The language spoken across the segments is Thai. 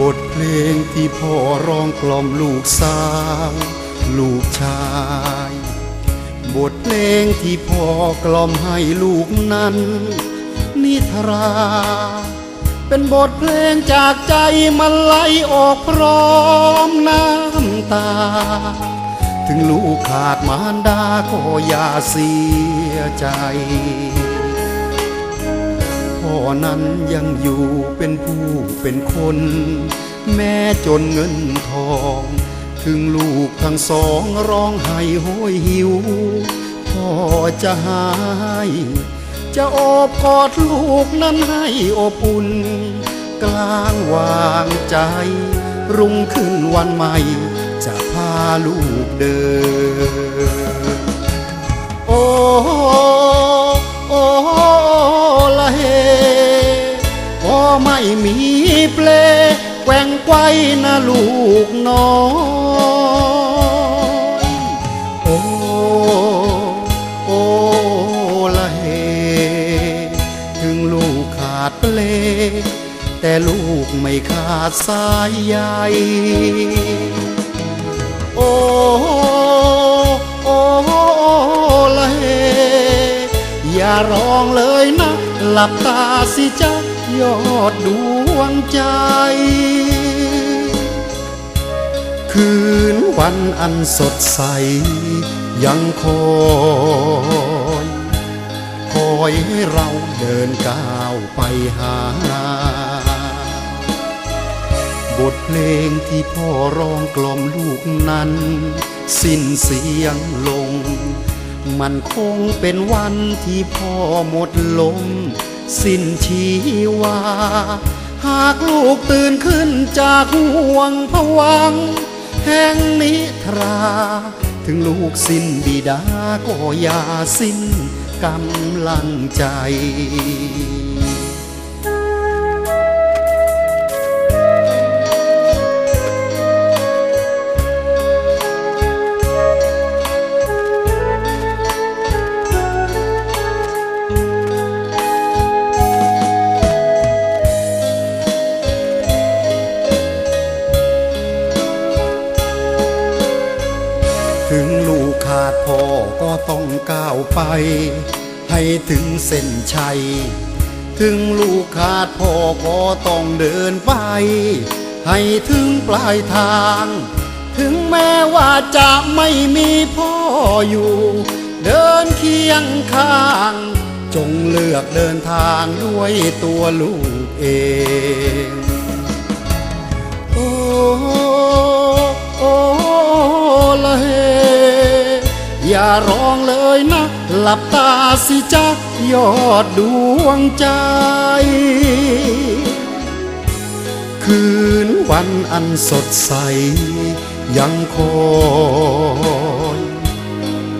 บทเพลงที่พ่อร้องกล่อมลูกสาวลูกชาย บทเพลงที่พ่อกล่อมให้ลูกนั้น นิทรา เป็นบทเพลงจากใจมันไหลออกพร้อมน้ำตา ถึงลูกขาดมารดาก็อย่าเสียใจ นั้นยังอยู่เป็นผู้เป็นคน แม่จนเงินทอง ถึงลูกทั้งสองร้องไห้โหยหิว พ่อจะหาย จะอบกอดลูกนั้นให้อบอุ่น กลางวางใจ รุ่งขึ้นวันใหม่ จะพาลูกเดิน ไม่มีเปลแกว่งไกวนะลูกน้อยโอ้โอ้ละเฮถึงลูกขาดเปลแต่ลูกไม่ขาดสายใย อย่าร้องเลยนะ หลับตาสิจ๊ะยอดดวงใจ คืนวันอันสดใส ยังคอยคอยให้เราเดินก้าวไปหา บทเพลงที่พ่อร้องกล่อมลูกนั้น สิ้นเสียงลง มันคงเป็นวันที่พ่อหมดลม สิ้นชีวา หากลูกตื่นขึ้นจากห่วงผวัง แห่งนิทรา ถึงลูกสิ้นบิดาก็อย่าสิ้นกำลังใจ พ่อก็ต้องก้าวไป ให้ถึงเส้นชัย ถึงลูกขาดพ่อก็ต้องเดินไป ให้ถึงปลายทาง ถึงแม้ว่าจะไม่มีพ่ออยู่ เดินเคียงข้าง จงเลือกเดินทางด้วยตัวลูกเอง โอ้ อย่าร้องเลยนะ หลับตาสิจ๊ะยอดดวงใจ คืนวันอันสดใส ยังคอย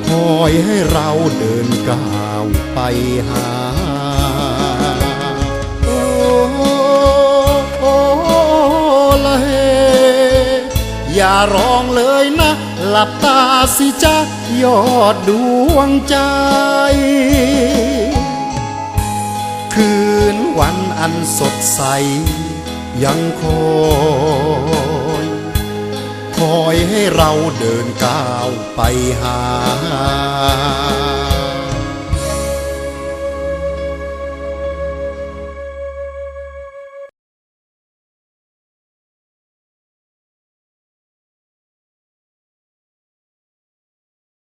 คอยให้เราเดินก้าวไปหา อย่าร้องเลยนะ หลับตาสิจ๊ะยอดดวงใจ คืนวันอันสดใส ยังคอยคอยให้เราเดินก้าวไปหา